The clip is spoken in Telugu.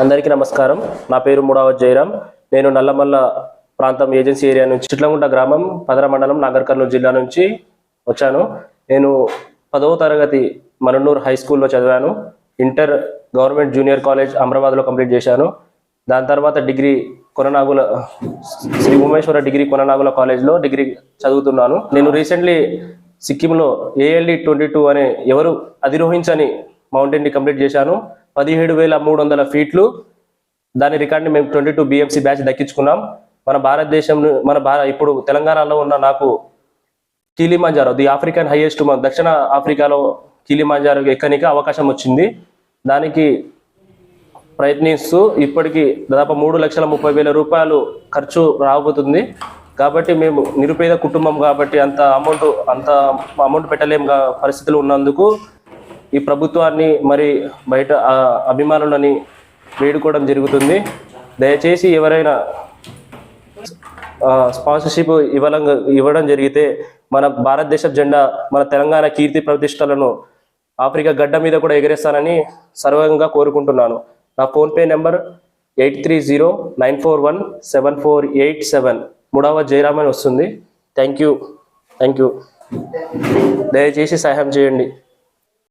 అందరికీ నమస్కారం. నా పేరు ముడావత్ జయరామ్ నేను నల్లమల్ల ప్రాంతం ఏజెన్సీ ఏరియా నుంచి చిట్లగుంట గ్రామం పదర మండలం నాగర్ కర్నూలు జిల్లా నుంచి వచ్చాను. నేను పదవ తరగతి మరణూర్ హై స్కూల్లో చదివాను. ఇంటర్ గవర్నమెంట్ జూనియర్ కాలేజ్ అమరాబాద్లో కంప్లీట్ చేశాను. దాని తర్వాత డిగ్రీ కొననాగుల శ్రీ ఉమేశ్వర డిగ్రీ కొననాగుల కాలేజ్లో డిగ్రీ చదువుతున్నాను. నేను రీసెంట్లీ సిక్కింలో ఏఎల్డి ట్వంటీ టూ అనే ఎవరు అధిరోహించని మౌంటైన్ని కంప్లీట్ చేశాను. పదిహేడు వేల మూడు వందల ఫీట్లు. దాని రికార్డ్ని మేము ట్వంటీ టూ బిఎంసీ బ్యాచ్ దక్కించుకున్నాం. మన భారతదేశం మన భారత ఇప్పుడు తెలంగాణలో ఉన్న నాకు కిలిమాంజారో ది ఆఫ్రికన్ హైయెస్ట్ దక్షిణ ఆఫ్రికాలో కిలిమాంజారో ఎక్కనికి అవకాశం వచ్చింది. దానికి ప్రయత్నిస్తూ ఇప్పటికీ దాదాపు మూడు లక్షల ముప్పై వేల రూపాయలు ఖర్చు రాబోతుంది. కాబట్టి మేము నిరుపేద కుటుంబం కాబట్టి అంత అమౌంట్ అంత అమౌంట్ పెట్టలేము పరిస్థితులు ఉన్నందుకు ఈ ప్రభుత్వాన్ని మరి బయట అభిమానులని వేడుకోవడం జరుగుతుంది. దయచేసి ఎవరైనా స్పాన్సర్షిప్ ఇవ్వడం ఇవ్వడం జరిగితే మన భారతదేశ జెండా మన తెలంగాణ కీర్తి ప్రతిష్టలను ఆఫ్రికా గడ్డ మీద కూడా ఎగరేస్తానని సర్వంగా కోరుకుంటున్నాను. నా PhonePe number eight three zero nine four one seven four eight seven. మూడవ జయరామన్ వస్తుంది. Thank you. Thank you. దయచేసి సహాయం చేయండి.